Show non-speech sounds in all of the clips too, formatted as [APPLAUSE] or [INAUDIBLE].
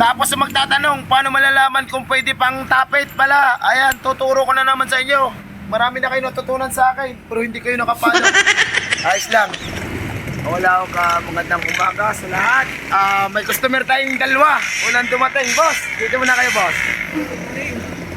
Tapos magtatanong, paano malalaman kung pwede pang tapit pala? Ayan, tuturo ko na naman sa inyo. Marami na kayo natutunan sa akin, pero hindi kayo nakapalo. [LAUGHS] Ayos lang. Wala ako ka magandang umaga sa lahat. Ah, may customer tayong dalawa. Unang dumating, boss. Dito muna kayo, boss.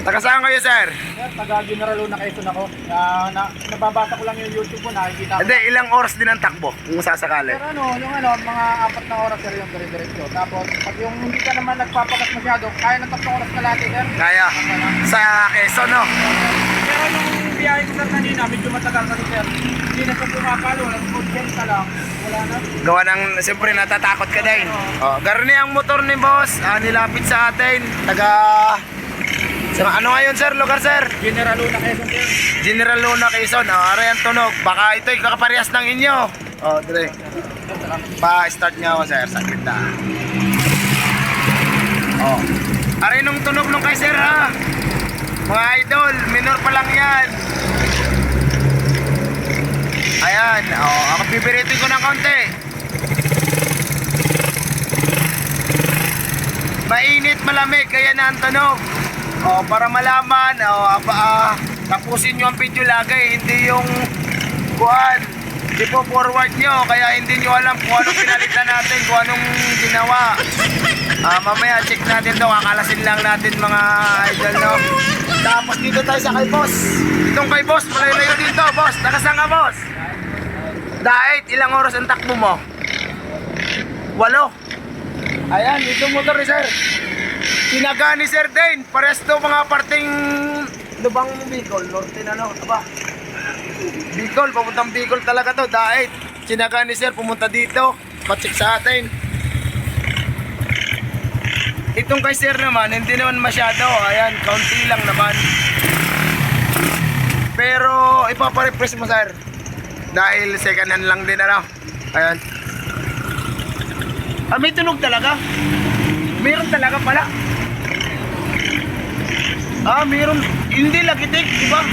Taga saan kayo, sir? Sir, taga General Luna Quezon ako. Na, na, nababasa ko lang yung YouTube ko, nakikita ko. Hindi, ilang oras din ang takbo kung sasakali. Pero ano, yung ano, mga apat na oras sir yung dire-diretso. Tapos, pag yung hindi ka naman nagpapagas masyado, kaya ng tatlong oras kalahati sir. Kaya, sa Quezon, no? Pero yung biyahe ko sir kanina, medyo matagal kasi sir. Hindi na siya pumapalo, nag-food ka lang. Wala na. Gawa ng, siyempre, natatakot ka din. Oh, garni ang motor ni boss, ah, nilapit sa atin. Taga... Sa, ano ngayon, sir? Lugar, sir? General Luna Quezon sir. General Luna Quezon. Oh, aray ang tunog. Baka ito'y kakaparehas ng inyo. Oh, dire. Pa-start nga ako, sir. Saglit na. Oh. Aray nung tunog nung kay sir, ha? Mga idol, minor pa lang yan. Ayan, oh, ako pipiritin ko ng konti. Mainit, malamig, kaya na ang tunog. Oh, para malaman, oh, aba, ah, tapusin nyo ang video lagi, hindi yung kuhan. Di po forward nyo, kaya hindi nyo alam kung anong pinalitan natin, kung anong ginawa. Ah, mamaya check natin daw, kakalasin lang natin mga idol, no? Tapos dito tayo sa kay boss. Itong kay boss, malayo dito, boss. Nakasang ka, boss? Dahit, ilang oras ang takbo mo? Walo. Ayan, ito motor ni sir. Sinaga ni Sir Dane. Pares to mga parting lubang Bicol. Norte na no. Aba. Bicol, papuntang Bicol talaga to. Dahil sinaga ni Sir pumunta dito. Patsik sa atin. Itong kay Sir naman, hindi naman masyado. Ayan, kaunti lang naman. Pero ipaparefresh mo Sir. Dahil second hand lang din ano. Ayan. Ah, may tunog talaga. Meron talaga pala. Ah, meron. Hindi lagitik, di ba?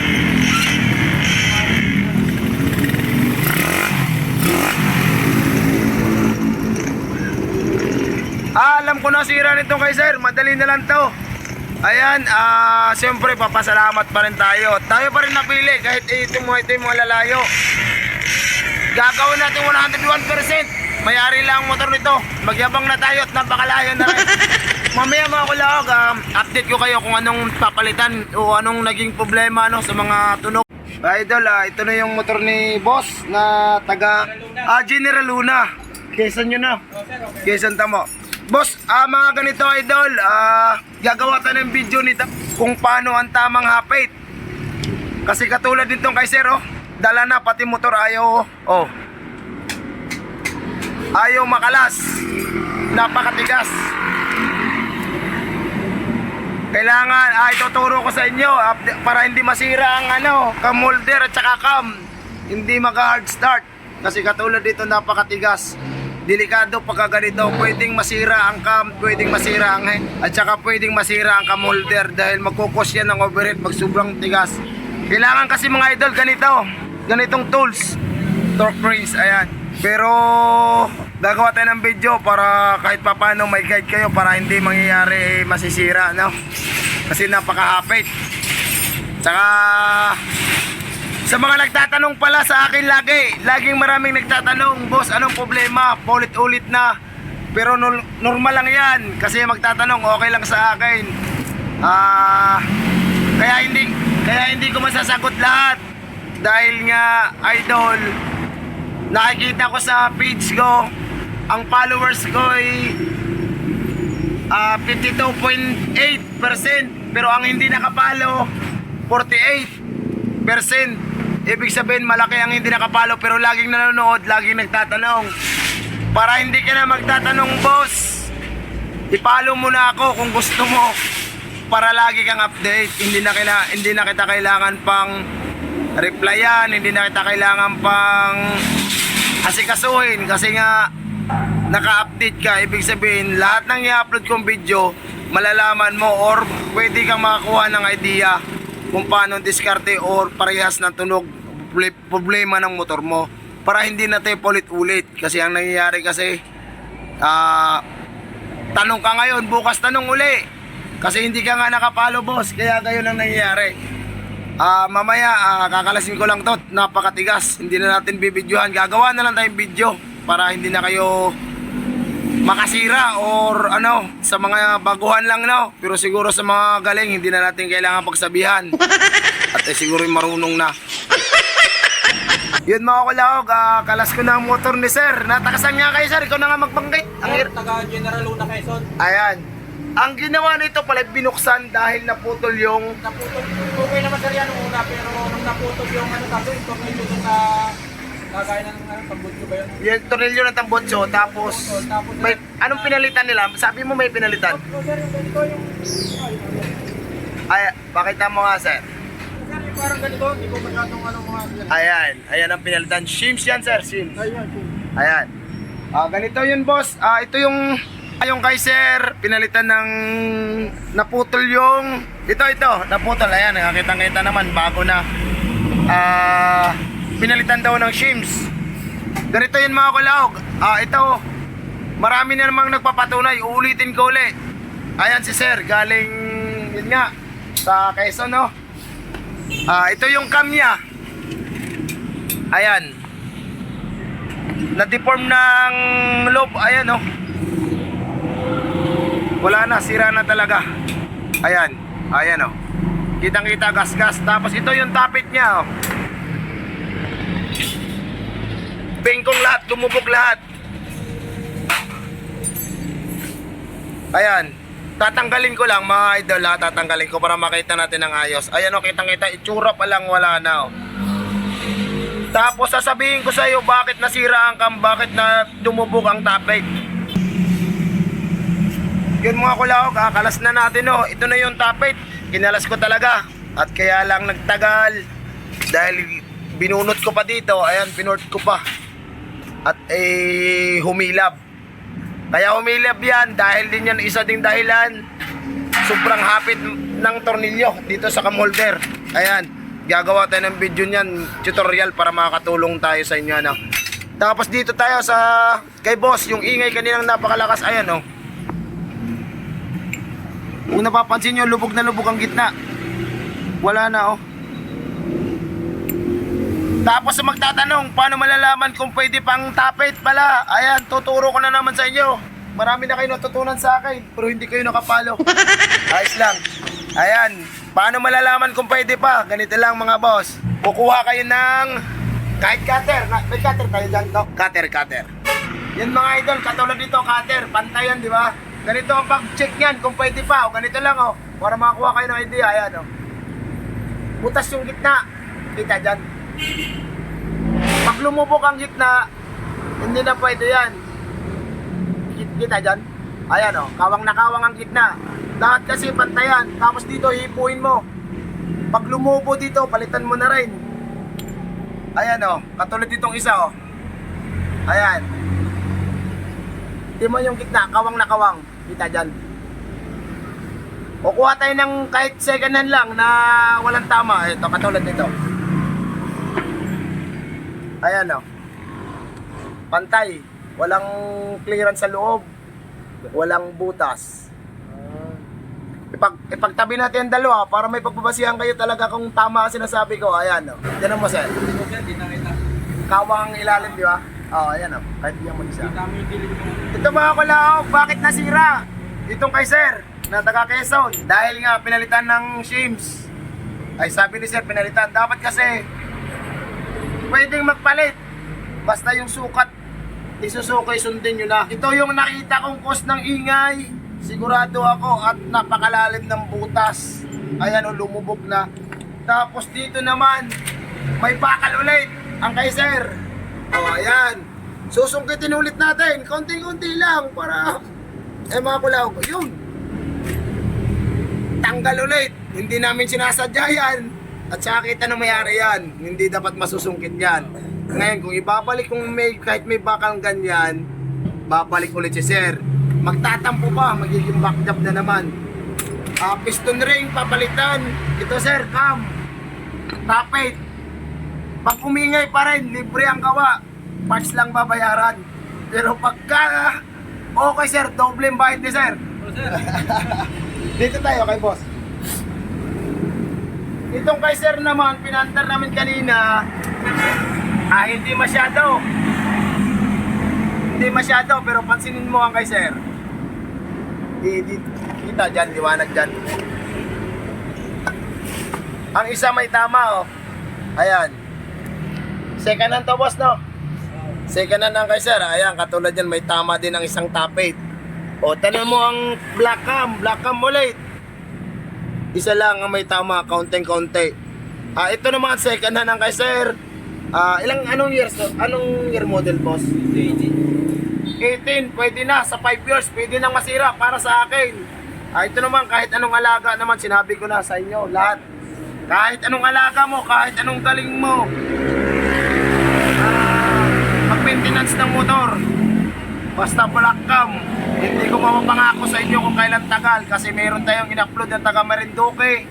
Ah, alam ko na sira nito kay sir. Madali na lang to. Ayan, ah, siyempre papasalamat pa rin tayo. Tayo pa rin napili kahit ito mo ito yung mga lalayo. Gagawin natin 101%. Mayari lang ang motor nito. Magyabang na tayo at napakalayo na rin. [LAUGHS] Mamaya mga kulawag, um, update ko kayo kung anong papalitan o anong naging problema no, sa mga tunog. Idol, ah, ito na yung motor ni boss na taga ah, General Luna. Quezon yun na. Quezon tamo. Boss, ah, mga ganito idol, ah, gagawa tayo ng video nito kung paano ang tamang hapit. Kasi katulad nitong kay Sir, oh, dala na pati motor ayaw, oh. Ayaw makalas. Napakatigas. Kailangan, ay tuturo ko sa inyo upda- para hindi masira ang ano, kamolder at saka cam. Hindi maka-hard start. Kasi katulad dito napakatigas. Delikado pagka ganito, pwedeng masira ang cam, pwedeng masira ang head, at saka pwedeng masira ang kamolder dahil magkukos yan ng overhead pag sobrang tigas. Kailangan kasi mga idol ganito, ganitong tools. Torque rings, ayan. Pero gagawa tayo ng video para kahit papano may guide kayo para hindi mangyayari masisira, no? Kasi napakahapit. Tsaka sa mga nagtatanong pala sa akin lagi, laging maraming nagtatanong, boss, anong problema? Paulit-ulit na. Pero nor- normal lang yan kasi magtatanong okay lang sa akin. Ah, kaya hindi kaya hindi ko masasagot lahat dahil nga idol nakikita ko sa page ko ang followers ko ay ah, 52.8% pero ang hindi nakapalo 48% ibig sabihin malaki ang hindi nakapalo pero laging nanonood laging nagtatanong. Para hindi ka na magtatanong boss ipalo mo na ako kung gusto mo. Para lagi kang update. Hindi na kila, hindi na kita kailangan pang replyan hindi na kita kailangan pang asikasuhin. Kasi nga naka-update ka ibig sabihin lahat ng i-upload kong video malalaman mo or pwede kang makakuha ng idea kung paano diskarte or parehas ng tunog problema ng motor mo para hindi na tayo ulit-ulit kasi ang nangyayari kasi ah tanong ka ngayon, bukas tanong uli. Kasi hindi ka nga nakapalo, boss. Kaya gayon ang nangyayari. Ah, mamaya, ah, kakalasin ko lang to. Napakatigas. Hindi na natin bibidyohan. Gagawa na lang tayong video para hindi na kayo makasira or ano sa mga baguhan lang no? Pero siguro sa mga galing hindi na natin kailangan pagsabihan. [LAUGHS] At eh, siguro yung marunong na. Yun mga kulahog ah, kalas ko na ang motor ni sir. Natakasan nga kayo sir. Ikaw na nga magbanggit ang Sir, taga General Luna Quezon. ayan. Ang ginawa nito pala binuksan dahil naputol yung Naputol. Okay naman sir yan nung una, pero nung naputol yung ano sabi, yung tornilyo dun sa kagaya ng ano, pambutyo ba yun? yung tornilyo ng tambotso tapos Tapos, may, anong pinalitan nila sabi mo may pinalitan Oh, sir, yung ganito yung... Ay, pakita mo nga sir Sir, yung parang ganito, hindi ko masyadong ano mga... ayan ayan ang pinalitan shims yan sir shims Ayun, sir. Ayan. Ah, ganito yun, boss. Ah, ito yung yung kay sir, pinalitan ng naputol yung ito ito, naputol. Ayan, nakakita-kita naman bago na. Ah, pinalitan daw ng shims. Ganito yun mga kulahog. Ah, ito. Marami na namang nagpapatunay. Uulitin ko uli. Ayan si sir, galing yun nga sa Quezon, no? Ah, ito yung cam niya. Ayan na-deform ng loob. Ayan, oh. Wala na, sira na talaga. Ayan, ayan, oh. Kitang-kita gas-gas. Tapos ito yung tapit niya, oh. Bengkong lahat, lumubog lahat. Ayan. Tatanggalin ko lang mga idol ha, tatanggalin ko para makita natin ng ayos. Ayan o, kitang-kita, itsura pa lang wala na oh. Tapos sasabihin ko sa iyo bakit nasira ang cam, bakit na dumubog ang tapet. Yun mga kulahog, kakalas na natin oh. Ito na yung tapet. Kinalas ko talaga. At kaya lang nagtagal. Dahil binunot ko pa dito. Ayan, pinort ko pa. At eh, humilab. Kaya humilab yan dahil din yan isa ding dahilan. Sobrang hapit ng tornilyo dito sa camholder. Ayan gagawa tayo ng video niyan, tutorial para makakatulong tayo sa inyo ano. Tapos dito tayo sa kay boss, yung ingay kaninang napakalakas ayan oh. Kung napapansin nyo, lubog na lubog ang gitna. Wala na oh. Tapos magtatanong, paano malalaman kung pwede pang tapet pala? Ayan, tuturo ko na naman sa inyo. Marami na kayo natutunan sa akin, pero hindi kayo nakapalo. [LAUGHS] Ayos lang. Ayan, paano malalaman kung pwede pa? Ganito lang mga boss. Kukuha kayo ng kahit cutter. Na- May cutter tayo dyan, no? Cutter, cutter. Yan mga idol, katulad dito, cutter. Pantayan, di ba? Ganito ang pag-check yan kung pwede pa. O ganito lang, oh. Para makakuha kayo ng idea. Ayan, oh. Butas yung gitna. Kita dyan. Pag lumubog ang gitna, hindi na pwede yan. Kita dyan? Ayan o, kawang na kawang ang gitna. Lahat kasi pantayan. Tapos dito, hipuin mo. Pag lumubo dito, palitan mo na rin. Ayan o, katulad ditong isa o. Ayan. Di mo yung gitna, kawang na kawang. Kita dyan. Kukuha tayo ng kahit second hand lang na walang tama. Ito, katulad nito. Ayan o. Pantay. Walang clearance sa loob. Walang butas. Ipag, ipagtabi natin ang dalawa para may pagbabasihan kayo talaga kung tama ang sinasabi ko. Ayan o. Yan mo. Ito sir, di nakita. Kawang ilalim, di ba? Oo, oh, ayan o. Kahit di yan dilim yung... Ito mga kulaog, bakit nasira? Itong kay sir, na taga Quezon. Dahil nga pinalitan ng shims. Ay sabi ni sir, pinalitan. Dapat kasi, pwedeng magpalit. Basta yung sukat, isusukay sundin nyo na. Ito yung nakita kong cause ng ingay. Sigurado ako at napakalalim ng butas. Ayan o, lumubog na. Tapos dito naman, may bakal ulit. Ang kay sir. O, ayan. Susungkitin ulit natin. Konti-konti lang para eh mga kulaw. Yun. Tanggal ulit. Hindi namin sinasadya yan. At saka kita na mayari yan. Hindi dapat masusungkit yan. Ngayon, kung ibabalik kung may, kahit may bakal ganyan, babalik ulit si sir. Magtatampo pa, magiging backjob na naman. Ah, piston ring, papalitan. Ito sir, cam. Tapit. Pag umingay pa rin, libre ang gawa. Parts lang babayaran. Pero pagka Okay sir, doble bayad ni sir, Dito tayo kay boss. Itong kay sir naman, pinantar namin kanina, ah, hindi masyado. Hindi masyado, pero pansinin mo ang kay sir. Di, di, kita dyan, liwanag dyan. Ang isa may tama, oh. Ayan. Second hand to, boss, no? Second hand ang kay sir. Ayan, katulad yan, may tama din ang isang top 8. O, tanong mo ang black cam, black cam ulit. Isa lang ang may tama, kaunting-kaunti. Ah, ito naman second hand ang kay sir. Ah, ilang anong years to? Anong year model, boss? 18, pwede na. Sa 5 years, pwede nang masira para sa akin. Ah, ito naman, kahit anong alaga naman, sinabi ko na sa inyo, lahat. Kahit anong alaga mo, kahit anong galing mo. Ah, mag-maintenance ng motor. Basta black cam. Hindi ko mapapangako sa inyo kung kailan tagal kasi meron tayong in-upload na taga Marinduque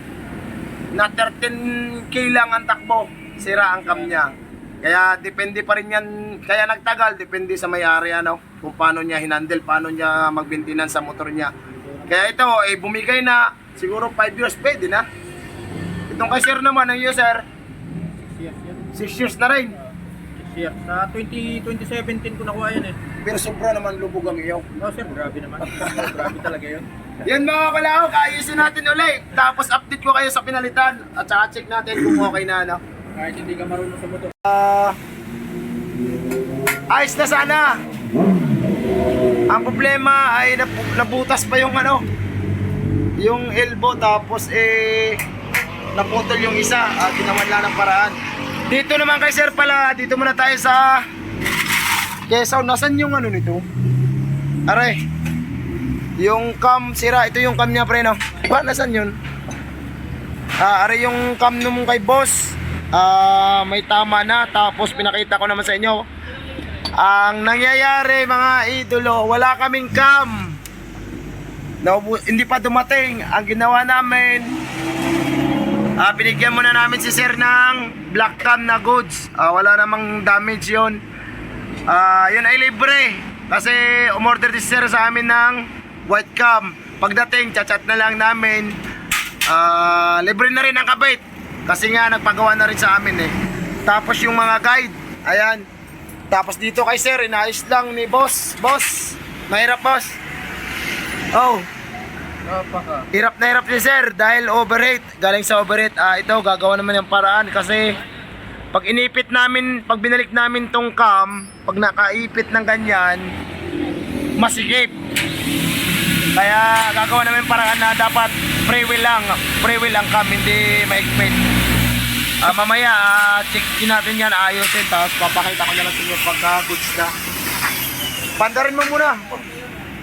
na 13k lang ang takbo. Sira ang cam niya. Kaya depende pa rin yan, kaya nagtagal, depende sa may-ari ano, kung paano niya hinandle, paano niya mag-maintenance sa motor niya. Kaya ito, eh bumigay na, siguro 5 years pwede na. Itong kay sir naman, ang user, 6 years na rin. Sir, sa 20, 2017 ko nakuha yan eh. Pero sobra naman lubog ang iyo. Oh sir, grabe naman. [LAUGHS] grabe talaga yun. Yan mga kalaog, ayusin natin ulit. Tapos update ko kayo sa pinalitan. At saka check natin kung okay na ano. Kahit hindi ka marunong sa motor. Ah, ayos na sana. Ang problema ay napu- nabutas pa yung ano, yung elbow tapos eh naputol yung isa at ginawan lang ng paraan. Dito naman kay sir pala, dito muna tayo sa Quezon. Nasaan yung ano nito? Aray. Yung cam sira, ito yung cam niya pre no. Ba, nasaan yun? Ah, aray yung cam nung kay boss. Ah, may tama na tapos pinakita ko naman sa inyo. Ang nangyayari mga idolo, wala kaming cam. Naubu- hindi pa dumating. Ang ginawa namin, ah, binigyan muna namin si sir ng black cam na goods. Ah, wala namang damage yon. Ah, yun ay libre. Kasi umorder si sir sa amin ng white cam. Pagdating, chat-chat na lang namin. Ah, libre na rin ang kabit. Kasi nga nagpagawa na rin sa amin eh. Tapos yung mga guide, ayan. Tapos dito kay sir, inayos lang ni boss. Boss, mahirap boss. Oh, hirap na hirap ni sir dahil overheat. Galing sa overheat, ah, ito gagawa naman yung paraan kasi pag inipit namin, pag binalik namin tong cam, pag nakaipit ng ganyan, masikip. Kaya gagawa namin paraan na dapat free wheel lang, free wheel ang cam, hindi maikpit. Ah, mamaya, ah, check din natin yan, ayusin, tapos papakita ko na lang sa inyo pagka goods na. Pandarin mo muna.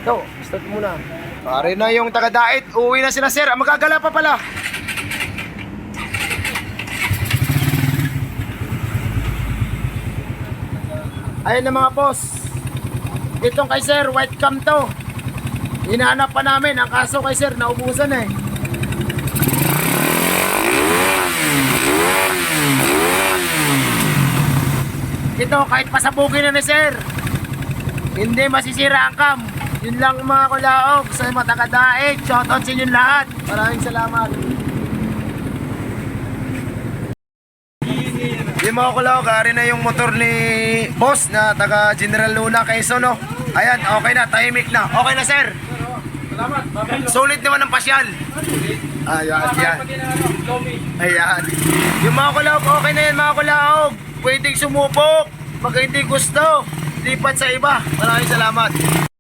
Ito, start mo muna. Pare na yung taga-dait, uwi na sila sir, Ah, magagala pa pala. Ayun na mga boss. Itong kay sir, white cam to. Hinahanap pa namin, ang kaso kay sir, naubusan eh. Ito, kahit pasabugin na ni sir, hindi masisira ang cam. Yun lang mga kulaog sa mga taga-daig. Shoutout sa inyo lahat. Maraming salamat. Yung mga kulaog, ari na yung motor ni boss na taga General Luna Quezon, no? Ayan, okay na, tahimik na. Okay na, sir. Salamat. Sulit naman ang pasyal. Ayan, Tommy. Ayan. Yung mga kulaog, okay na yan mga kulaog. Pwedeng sumubok. Pag hindi gusto, lipat sa iba. Maraming salamat.